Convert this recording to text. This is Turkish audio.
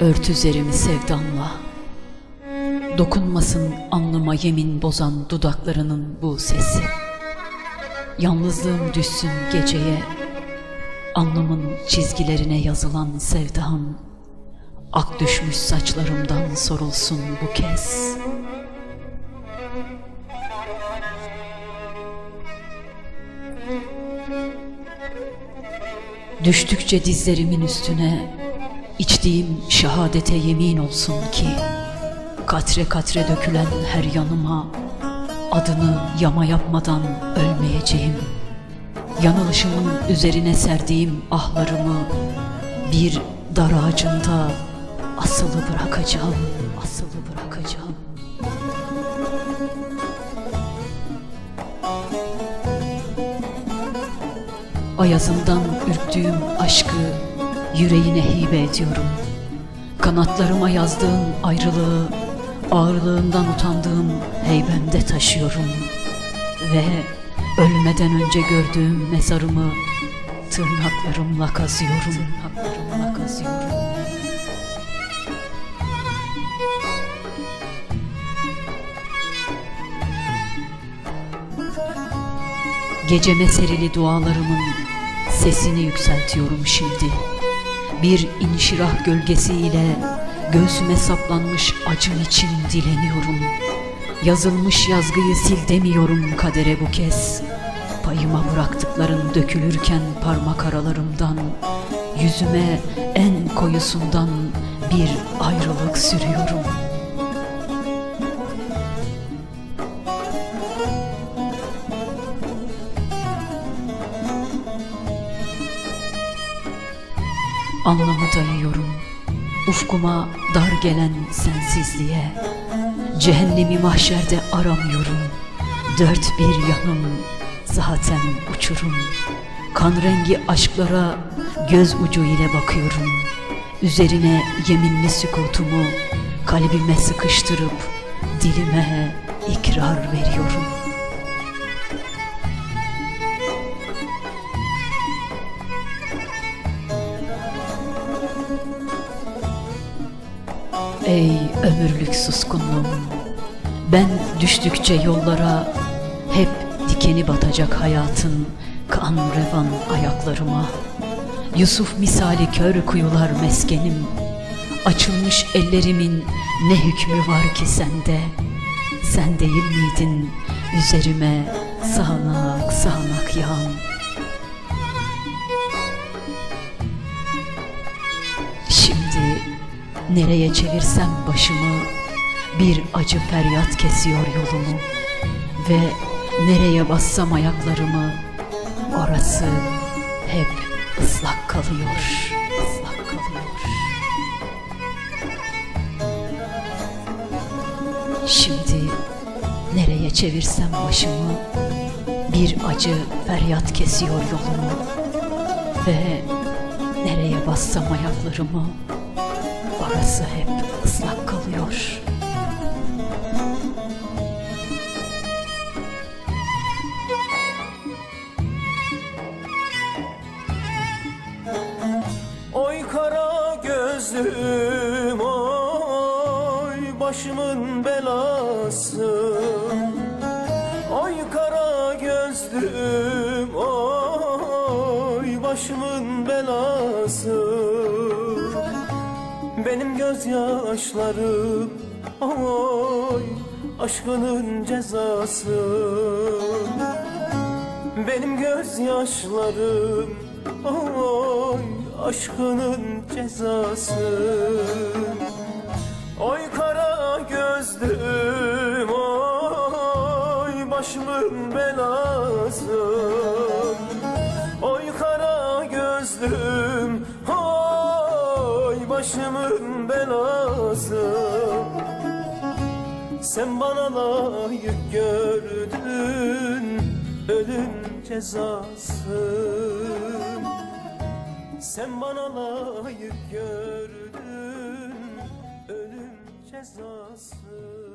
Ört üzerimi sevdanla. Dokunmasın alnıma yemin bozan dudaklarının bu sesi. Yalnızlığım düşsün geceye. Alnımın çizgilerine yazılan sevdam Ak düşmüş saçlarımdan sorulsun bu kez. Düştükçe dizlerimin üstüne içtiğim şehadete yemin olsun ki Katre katre dökülen her yanıma adını yama yapmadan ölmeyeceğim Yanılışımın üzerine serdiğim ahlarımı bir dar ağacında asılı bırakacağım, asılı bırakacağım. Ayazından ürktüğüm aşkı yüreğine hibe ediyorum. Kanatlarıma yazdığım ayrılığı ağırlığından utandığım heybemde taşıyorum. Ve ölmeden önce gördüğüm mezarımı tırnaklarımla kazıyorum. Tırnaklarımla kazıyorum. Geceme serili dualarımın sesini yükseltiyorum şimdi. Bir inşirah gölgesiyle göğsüme saplanmış acım için dileniyorum. Yazılmış yazgıyı sil demiyorum kadere bu kez. Payıma bıraktıkların dökülürken parmak aralarımdan yüzüme en koyusundan bir ayrılık sürüyorum. Anlamı dayıyorum Ufkuma dar gelen sensizliğe Cehennemi mahşerde aramıyorum. Dört bir yanım zaten uçurum. Kan rengi aşklara göz ucu ile bakıyorum. Üzerine yeminli sükutumu kalbime sıkıştırıp dilime ikrar veriyorum. Ey ömürlük suskunluğum. Ben düştükçe yollara Hep dikeni batacak hayatın Kan revan ayaklarıma. Yusuf misali kör kuyular meskenim. Açılmış ellerimin ne hükmü var ki sende? Sen değil miydin üzerime sağanak sağanak yağan nereye çevirsem başımı bir acı feryat kesiyor yolumu ve nereye bassam ayaklarımı orası hep ıslak kalıyor. Şimdi nereye çevirsem başımı bir acı feryat kesiyor yolumu ve nereye bassam ayaklarımı orası hep ıslak kalıyor. Oy kara gözlüm oy başımın belası Oy kara gözlüm oy başımın belası Benim gözyaşlarım oy aşkının cezası. Benim gözyaşlarım Oy aşkının cezası. Oy kara gözlüm Oy başımın belası. Oy kara gözlüm başımın belası. Sen bana layık gördün ölüm cezası. Sen bana layık gördün ölüm cezası